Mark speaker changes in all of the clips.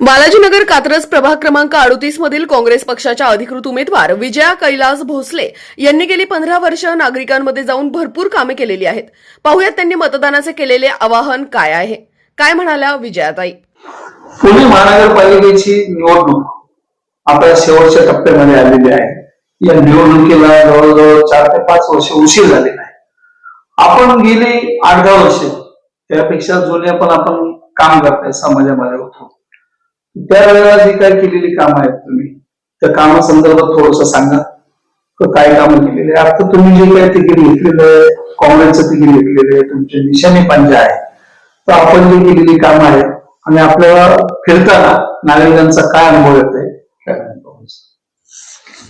Speaker 1: बालाजीनगर कात्रज प्रभाग क्रमांक अडुतीस मधील काँग्रेस पक्षाच्या अधिकृत उमेदवार विजया कैलास भोसले यांनी गेली पंधरा वर्ष नागरिकांमध्ये जाऊन भरपूर कामे केलेली आहेत. पाहुयात त्यांनी मतदानाचे केलेले आवाहन काय आहे? काय म्हणाल्या विजयाताई?
Speaker 2: पुणे महानगरपालिकेची निवडणूक आपल्या शेवटच्या टप्प्यामध्ये आलेली आहे. या निवडणुकीला जवळजवळ चार ते पाच वर्ष उशीर झालेला आहे. आपण गेली आठ दहा वर्ष त्यापेक्षा जुने पण आपण काम करताय समाजामध्ये होतो. त्यावेळेला जी काय केलेली कामं आहेत तुम्ही त्या कामासंदर्भात थोडस सांगा. काय कामं केलेले आहे आता तुम्ही जे काय तिकीट घेतलेलं आहे काँग्रेसचं तिकीट घेतलेलं आहे तुमचे निशाणे पंजा आहे तर आपण जी केलेली कामं आहेत आणि आपल्याला फिरताना नागरिकांचा काय अनुभव येतोय आहे?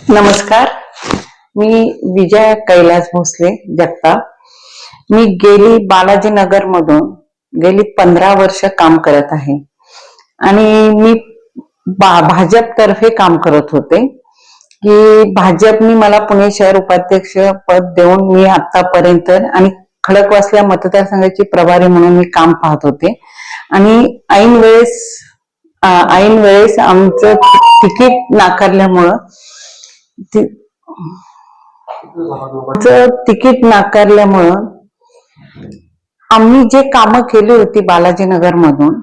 Speaker 3: नमस्कार. मी विजय कैलास भोसले जगताप. मी गेली बालाजीनगर मधून गेली पंधरा वर्ष काम करत आहे. आणि मी भाजपतर्फे काम करत होते. की भाजपनी मला पुणे शहर उपाध्यक्ष पद देऊन मी आतापर्यंत आणि खडकवासल्या मतदारसंघाची प्रभारी म्हणून मी काम पाहत होते. आणि ऐन वेळेस ऐन वेळेस आमचं तिकीट नाकारल्यामुळं तिकीट नाकारल्यामुळं आम्ही जे कामं केली होती बालाजीनगर मधून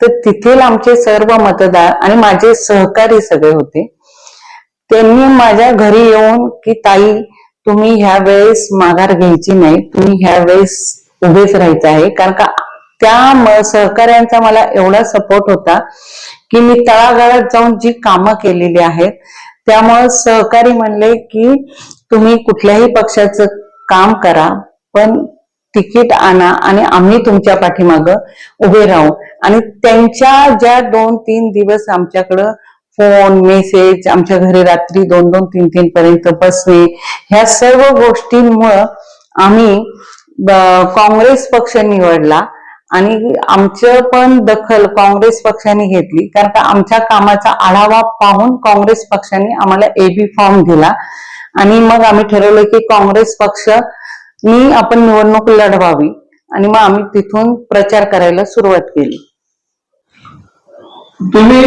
Speaker 3: तर तिथील आमचे सर्व मतदार आणि माझे सहकारी सगळे होते. त्यांनी माझ्या घरी येऊन की ताई तुम्ही ह्या वेळेस माघार घ्यायची नाही. तुम्ही ह्या वेळेस उभेच राहायचं आहे. कारण का त्या सहकार्यांचा सहकाऱ्यांचा मला एवढा सपोर्ट होता की मी तळागाळात जाऊन जी कामं केलेली आहेत त्यामुळे सहकारी म्हणले की तुम्ही कुठल्याही पक्षाचं काम करा पण तिकीट आणा आणि आम्ही तुमच्या पाठीमागं उभे राहू. आणि त्यांच्या ज्या दोन तीन दिवस आमच्याकडं फोन मेसेज आमच्या घरी रात्री दोन दोन तीन तीन पर्यंत बसणे ह्या सर्व गोष्टींमुळं आम्ही काँग्रेस पक्ष निवडला आणि आमचं पण दखल काँग्रेस पक्षाने घेतली. कारण का आमच्या कामाचा आढावा पाहून काँग्रेस पक्षाने आम्हाला एबी फॉर्म दिला. आणि मग आम्ही ठरवलं की काँग्रेस पक्ष नी आपण निवडणूक लढवावी आणि मग आम्ही तिथून प्रचार करायला सुरुवात केली.
Speaker 2: तुम्ही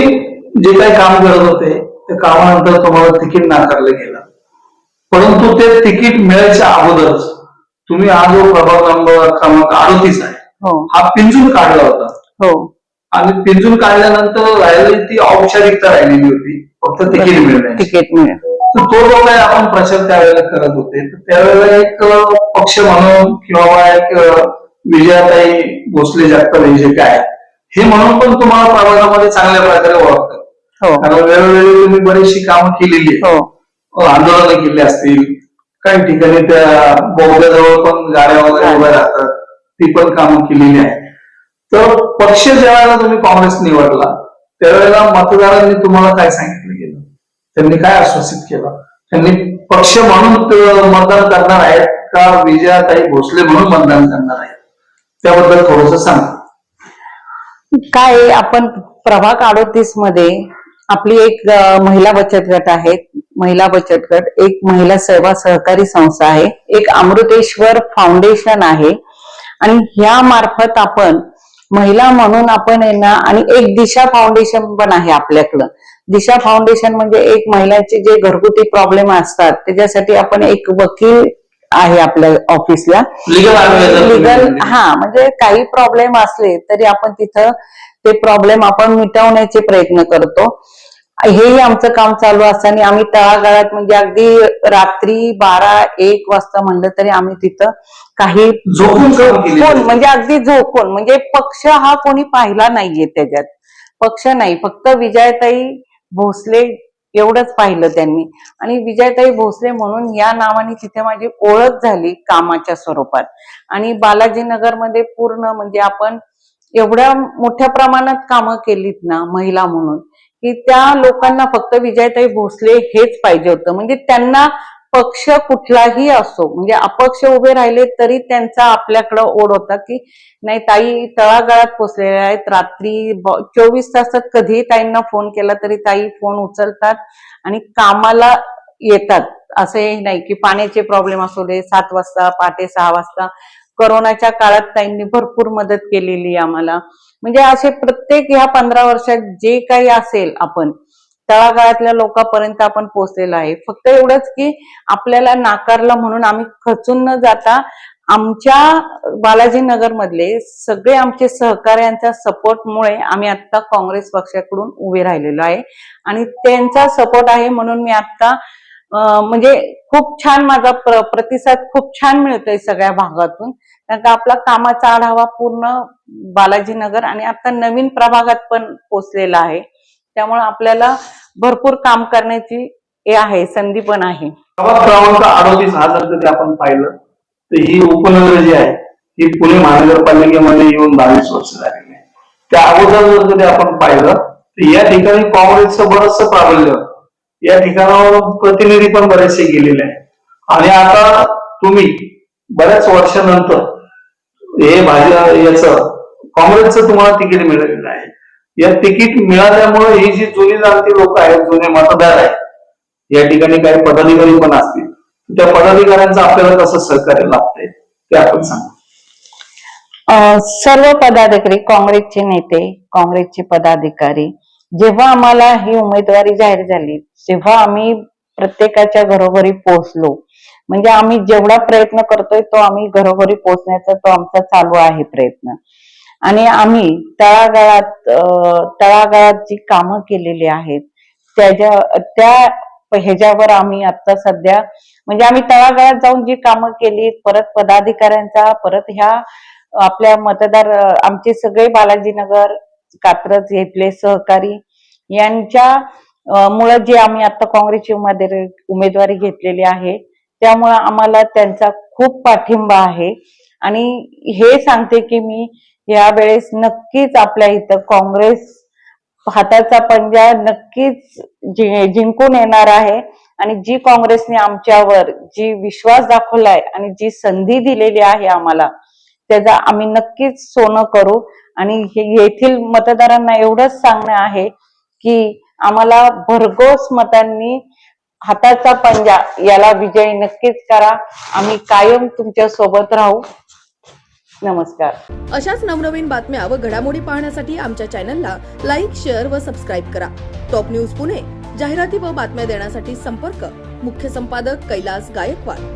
Speaker 2: जे काही काम करत होते त्या कामानंतर तुम्हाला तिकीट नाकारलं गेलं. परंतु ते तिकीट मिळायच्या अगोदरच तुम्ही हा जो प्रभाग नंबर क्रमांक अडतीस आहे
Speaker 3: हो.
Speaker 2: हा पिंजून काढला होता.
Speaker 3: हो.
Speaker 2: आणि पिंजून काढल्यानंतर राहिलेली ती औपचारिकता राहिलेली होती फक्त तिकीट मिळण्याची.
Speaker 3: तिकीट मिळेल.
Speaker 2: तर तो जो काही आपण प्रचार त्यावेळेला करत होते तर त्यावेळेला एक पक्ष म्हणून किंवा एक विजयाताई भोसले जगताप हे जे काय आहे, हे म्हणून पण तुम्हाला प्रभागामध्ये चांगल्या प्रकारे ओळखतात.
Speaker 3: हो.
Speaker 2: कारण वेळोवेळी तुम्ही बरीचशी कामं केलेली
Speaker 3: हो.
Speaker 2: आंदोलनं केली असतील काही ठिकाणी त्या बोगद्याजवळ पण गाड्या वगैरे उभ्या राहतात ती पण कामं केलेली आहेत. तर पक्ष ज्या वेळेला तुम्ही काँग्रेस निवडला त्यावेळेला मतदारांनी तुम्हाला काय सांगितलं त्यांनी काय आश्वासित केलं? त्यांनी पक्ष म्हणून मतदान करणार आहेत का विजयाताई भोसले म्हणून मतदान करणार आहेत? त्याबद्दल थोडस सांग.
Speaker 3: काय आपण प्रभाग अडोतीसमध्ये आपली एक महिला बचत गट आहे. महिला बचत गट एक महिला सेवा सहकारी संस्था आहे. एक अमृतेश्वर फाउंडेशन आहे. आणि ह्या मार्फत आपण महिला म्हणून आपण आहे ना आणि एक दिशा फाउंडेशन पण आहे आपल्याकडं. दिशा फाउंडेशन म्हणजे एक महिलांचे जे घरगुती प्रॉब्लेम असतात त्याच्यासाठी आपण एक वकील आहे आपल्या ऑफिसला
Speaker 2: लिगल
Speaker 3: लिगल हा म्हणजे काही प्रॉब्लेम असले तरी आपण तिथं ते प्रॉब्लेम आपण मिटवण्याचे प्रयत्न करतो. हेही आमचं काम चालू असताना आम्ही तळागाळात म्हणजे अगदी रात्री बारा एक वाजता म्हणलं तरी आम्ही तिथं काही
Speaker 2: झोपून
Speaker 3: म्हणजे अगदी झोपून. म्हणजे पक्ष हा कोणी पाहिला नाहीये त्याच्यात. पक्ष नाही. फक्त विजयताई भोसले एवढंच पाहिलं त्यांनी. आणि विजयताई भोसले म्हणून या नावाने तिथे माझी ओळख झाली कामाच्या स्वरूपात. आणि बालाजीनगरमध्ये पूर्ण म्हणजे आपण एवढ्या मोठ्या प्रमाणात कामं केलीत ना महिला म्हणून की त्या लोकांना फक्त विजयताई भोसले हेच पाहिजे होतं. म्हणजे त्यांना पक्ष कुठलाही असो म्हणजे अपक्ष उभे राहिले तरी त्यांचा आपल्याकडं ओढ होता की नाही ताई तळागाळात पोचलेल्या आहेत. रात्री चोवीस तासात कधीही ताईंना फोन केला तरी ताई फोन उचलतात आणि कामाला येतात. असं हे नाही की पाण्याचे प्रॉब्लेम असू दे सात वाजता पहाटे सहा वाजता करोनाच्या काळात त्यांनी भरपूर मदत केलेली आहे आम्हाला. म्हणजे असे प्रत्येक ह्या पंधरा वर्षात जे काही असेल आपण तळागाळातल्या लोकांपर्यंत आपण पोहोचलेलो आहे. फक्त एवढंच की आपल्याला नाकारलं म्हणून आम्ही खचून न जाता आमच्या बालाजी नगर मधले सगळे आमचे सहकार्यांच्या सपोर्टमुळे आम्ही आता काँग्रेस पक्षाकडून उभे राहिलेलो आहे. आणि त्यांचा सपोर्ट आहे म्हणून मी आता म्हणजे खूप छान माझा प्र- प्रतिसाद खूप छान मिळतोय सगळ्या भागातून. कारण का आपला कामाचा आढावा पूर्ण बालाजीनगर आणि आता नवीन प्रभागात पण पोचलेला आहे. त्यामुळे आपल्याला भरपूर काम करण्याची हे आहे संधी पण आहे.
Speaker 2: अडोतीस हजार जरी आपण पाहिलं तर ही उपनगर जी आहे ही पुणे महानगरपालिकेमध्ये येऊन बावीस वर्ष झालेली आहे. त्या अगोदर जर आपण पाहिलं तर या ठिकाणी काँग्रेसचं बरंचसं प्राबल्य होतं. या ठिकाणावर प्रतिनिधी पण बरेचसे गेलेले आहेत. आणि आता तुम्ही बऱ्याच वर्षानंतर हे भाजी याच काँग्रेसचं तुम्हाला तिकीट मिळालेलं आहे. या तिकीट मिळाल्यामुळे ही जी जुनी जाणती लोक आहेत जुने मतदार आहेत या ठिकाणी काही पदाधिकारी पण असतील. त्या पदाधिकाऱ्यांचं आपल्याला कसं सहकार्य लागतंय ते आपण सांगा.
Speaker 3: सर्व पदाधिकारी काँग्रेसचे नेते काँग्रेसचे पदाधिकारी जेव्हा आम्हाला ही उमेदवारी जाहीर झाली तेव्हा आम्ही प्रत्येकाच्या घरोघरी पोहोचलो. म्हणजे आम्ही जेवढा प्रयत्न करतोय तो आम्ही घरोघरी पोहोचण्याचा तो आमचा चालू आहे प्रयत्न. आणि आम्ही तळागाळात तळागाळात जी कामं केलेली आहेत त्याच्या त्या ह्याच्यावर आम्ही आता सध्या म्हणजे आम्ही तळागाळात जाऊन जी कामं केली परत पदाधिकाऱ्यांचा परत ह्या आपल्या मतदार आमचे सगळे बालाजीनगर कात्रज घेतले सहकारी. यांच्या मुळे जे आम्ही आता काँग्रेसची उमेदवारी उमेदवारी घेतलेली आहे त्यामुळे आम्हाला त्यांचा खूप पाठिंबा आहे. आणि हे सांगते की मी यावेळेस नक्कीच आपल्या इथं काँग्रेस हाताचा पंजा नक्कीच जिंकून येणार आहे. आणि जी काँग्रेसने आमच्यावर जी विश्वास दाखवलाय आणि जी संधी दिलेली आहे आम्हाला त्याचा आम्ही नक्कीच सोनं करू. आणि हे- येथील मतदारांना एवढंच सांगणं आहे की आम्हाला भरघोस मतांनी हाताचा पंजा याला विजयी नक्कीच करा. आम्ही कायम तुमच्यासोबत राहू. नमस्कार.
Speaker 1: अशाच नवनवीन बातम्या व घडामोडी पाहण्यासाठी आमच्या चॅनलला लाईक शेअर व सबस्क्राईब करा. टॉप न्यूज पुणे जाहिराती व बातम्या देण्यासाठी संपर्क. मुख्य संपादक कैलास गायकवाड.